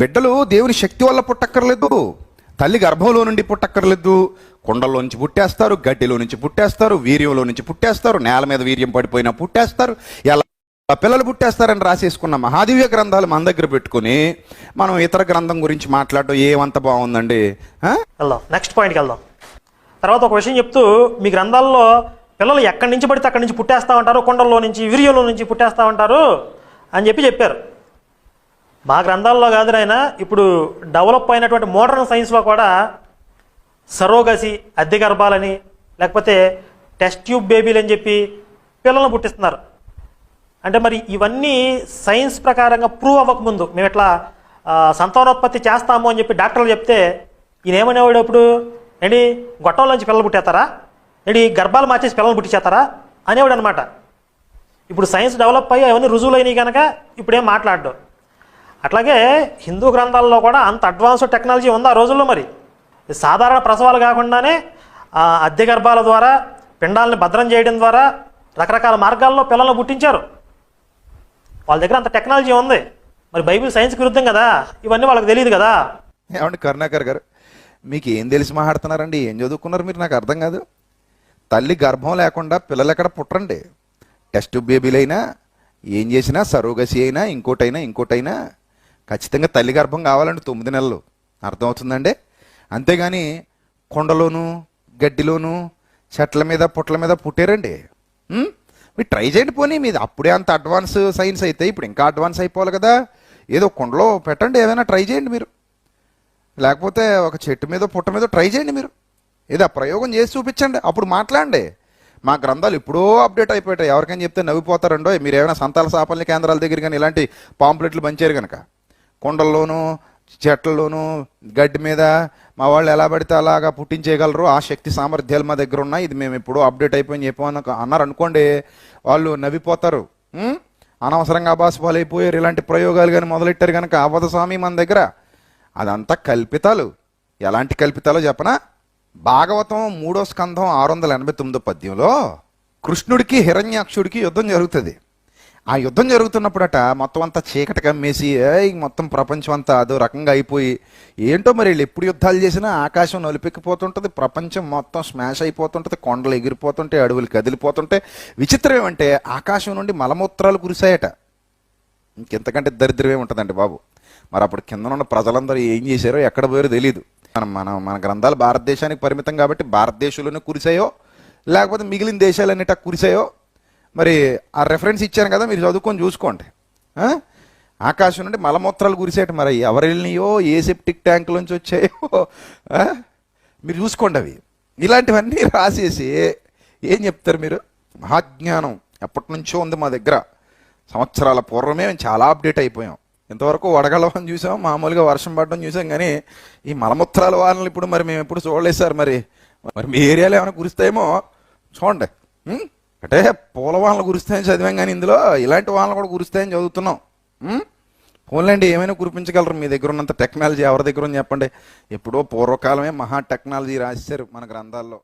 బిడ్డలు దేవుని శక్తి వల్ల పుట్టక్కర్లేదు. తల్లి గర్భంలో నుండి పుట్టక్కర్లేదు. కొండల్లో నుంచి పుట్టేస్తారు గడ్డిలో నుంచి పుట్టేస్తారు వీర్యంలో నుంచి పుట్టేస్తారు నేల మీద వీర్యం పడిపోయినా పుట్టేస్తారు. ఎలా పిల్లలు పుట్టేస్తారని రాసేసుకున్న మహాదివ్య గ్రంథాలు మన దగ్గర పెట్టుకుని మనం ఇతర గ్రంథం గురించి మాట్లాడటం ఏమంత బాగుందండి? వెళ్దాం. నెక్స్ట్ పాయింట్కి వెళ్దాం. తర్వాత ఒక విషయం చెప్తూ మీ గ్రంథాల్లో పిల్లలు ఎక్కడి నుంచి పడితే అక్కడి నుంచి పుట్టేస్తా ఉంటారు కొండల్లో నుంచి వీర్యంలో నుంచి పుట్టేస్తా ఉంటారు అని చెప్పి చెప్పారు. మా గ్రంథాల్లో కాదు ఆయన ఇప్పుడు డెవలప్ అయినటువంటి మోడర్న్ సైన్స్లో కూడా సరోగసి అద్దె గర్భాలని లేకపోతే టెస్ట్ ట్యూబ్ బేబీలు అని చెప్పి పిల్లలను పుట్టిస్తున్నారు. అంటే మరి ఇవన్నీ సైన్స్ ప్రకారంగా ప్రూవ్ అవ్వకముందు మేము ఇట్లా సంతానోత్పత్తి చేస్తాము అని చెప్పి డాక్టర్లు చెప్తే ఈయన ఏమనేవాడు అప్పుడు? ఏంటి గొట్టంలోంచి పిల్లలు పుట్టేస్తారా? ఏంటి గర్భాలు మార్చేసి పిల్లలు పుట్టించేస్తారా? అనేవాడు అనమాట ఇప్పుడు సైన్స్ డెవలప్ అయ్యి అవన్నీ రుజువులైనవి కనుక ఇప్పుడేం మాట్లాడడం. అట్లాగే హిందూ గ్రంథాల్లో కూడా అంత అడ్వాన్స్డ్ టెక్నాలజీ ఉంది ఆ రోజుల్లో మరి. సాధారణ ప్రసవాలు కాకుండానే అద్దె గర్భాల ద్వారా పిండాలని భద్రం చేయడం ద్వారా రకరకాల మార్గాల్లో పిల్లలను పుట్టించారు. వాళ్ళ దగ్గర అంత టెక్నాలజీ ఉంది. మరి బైబిల్ సైన్స్కి విరుద్ధం కదా? ఇవన్నీ వాళ్ళకి తెలియదు కదా? ఏమండి కరుణాకర్ గారు మీకు ఏం తెలిసి మాట్లాడుతున్నారండి? ఏం చదువుకున్నారు మీరు? నాకు అర్థం కాదు. తల్లి గర్భం లేకుండా పిల్లలు ఎక్కడ పుట్టరండి? టెస్ట్ బేబీలైనా ఏం చేసినా సరోగసి అయినా ఇంకోటైనా ఇంకోటైనా ఖచ్చితంగా తల్లి గర్భం కావాలండి తొమ్మిది నెలలు. అర్థమవుతుందండి? అంతేగాని కొండలోను గడ్డిలోను చెట్ల మీద పుట్ల మీద పుట్టారండి. మీరు ట్రై చేయండి పోనీ మీది. అప్పుడే అంత అడ్వాన్స్ సైన్స్ అయితే ఇప్పుడు ఇంకా అడ్వాన్స్ అయిపోవాలి కదా. ఏదో కొండలో పెట్టండి ఏదైనా ట్రై చేయండి మీరు. లేకపోతే ఒక చెట్టు మీద పుట్ట మీద ట్రై చేయండి మీరు. ఏదో ప్రయోగం చేసి చూపించండి. అప్పుడు మాట్లాడండి. మా గ్రంథాలు ఎప్పుడో అప్డేట్ అయిపోయాయి. ఎవరికైనా చెప్తే నవ్విపోతారండో మీరు ఏమైనా సంతాల సాపల్ని కేంద్రాల దగ్గర కానీ ఇలాంటి పాంప్లెట్లు పంచారు కనుక. కొండల్లోనూ చెట్లలోనూ గడ్డి మీద మా వాళ్ళు ఎలా పడితే అలాగా పుట్టించేయగలరు ఆ శక్తి సామర్థ్యాలు మా దగ్గర ఉన్నాయి. ఇది మేము ఎప్పుడూ అప్డేట్ అయిపోయి చెప్పామని అన్నారు. అనుకోండి వాళ్ళు నవ్విపోతారు. అనవసరంగా అబాసుపాలు అయిపోయారు ఇలాంటి ప్రయోగాలు కానీ మొదలెట్టారు కనుక అబద్ధ స్వామి మన దగ్గర. అదంతా కల్పితాలు. ఎలాంటి కల్పితాలో చెప్పనా? భాగవతం మూడో స్కంధం ఆరు వందల ఎనభై తొమ్మిదో పద్యంలో కృష్ణుడికి హిరణ్యాక్షుడికి యుద్ధం జరుగుతుంది. ఆ యుద్ధం జరుగుతున్నప్పుడట మొత్తం అంతా చీకటి కమ్మేసి మొత్తం ప్రపంచం అంతా అదో రకంగా అయిపోయి ఏంటో మరి వీళ్ళు ఎప్పుడు యుద్ధాలు చేసినా ఆకాశం నలిపెక్కిపోతుంటుంది ప్రపంచం మొత్తం స్మాష్ అయిపోతుంటుంది కొండలు ఎగిరిపోతుంటాయి అడవులు కదిలిపోతుంటే. విచిత్రం ఏమంటే ఆకాశం నుండి మలమూత్రాలు కురిశాయట. ఇంకెంతకంటే దరిద్రమే ఉంటుందండి బాబు. మరి అప్పుడు కింద ఉన్న ప్రజలందరూ ఏం చేశారో ఎక్కడ పోయారో తెలియదు మనం మన మన గ్రంథాలు భారతదేశానికి పరిమితం కాబట్టి భారతదేశంలోనే కురిసాయో లేకపోతే మిగిలిన దేశాలన్నిట కురిసాయో మరి ఆ రెఫరెన్స్ ఇచ్చాను కదా మీరు చదువుకొని చూసుకోండి. ఆకాశం నుండి మలమూత్రాలు కురిసేట మరి ఎవరు వెళ్ళినాయో ఏ సెప్టిక్ ట్యాంకులోంచి వచ్చాయో మీరు చూసుకోండి అవి. ఇలాంటివన్నీ రాసేసి ఏం చెప్తారు మీరు? మహాజ్ఞానం ఎప్పటి నుంచో ఉంది మా దగ్గర. సంవత్సరాల పూర్వమే మేము చాలా అప్డేట్ అయిపోయాం. ఇంతవరకు వడగళ్ళం చూసాం మామూలుగా వర్షం పడడం చూసాం కానీ ఈ మలమూత్రాల వానలు ఇప్పుడు మరి మేము ఎప్పుడు చూడలేదు సార్ మరి. మరి మీ ఏరియాలో ఏమైనా కురిస్తాయేమో? చూడండి. అంటే పూల వానలు కురుస్తాయని చదివాం కానీ ఇందులో ఇలాంటి వానలు కూడా కురుస్తాయని చదువుతున్నాం. ఉం? పోన్లేండి ఏమైనా కురిపించగలరు? మీ దగ్గర ఉన్నంత టెక్నాలజీ ఎవరి దగ్గర ఉంది చెప్పండి. ఎప్పుడో పూర్వకాలమే మహా టెక్నాలజీ రాశారు మన గ్రంథాల్లో.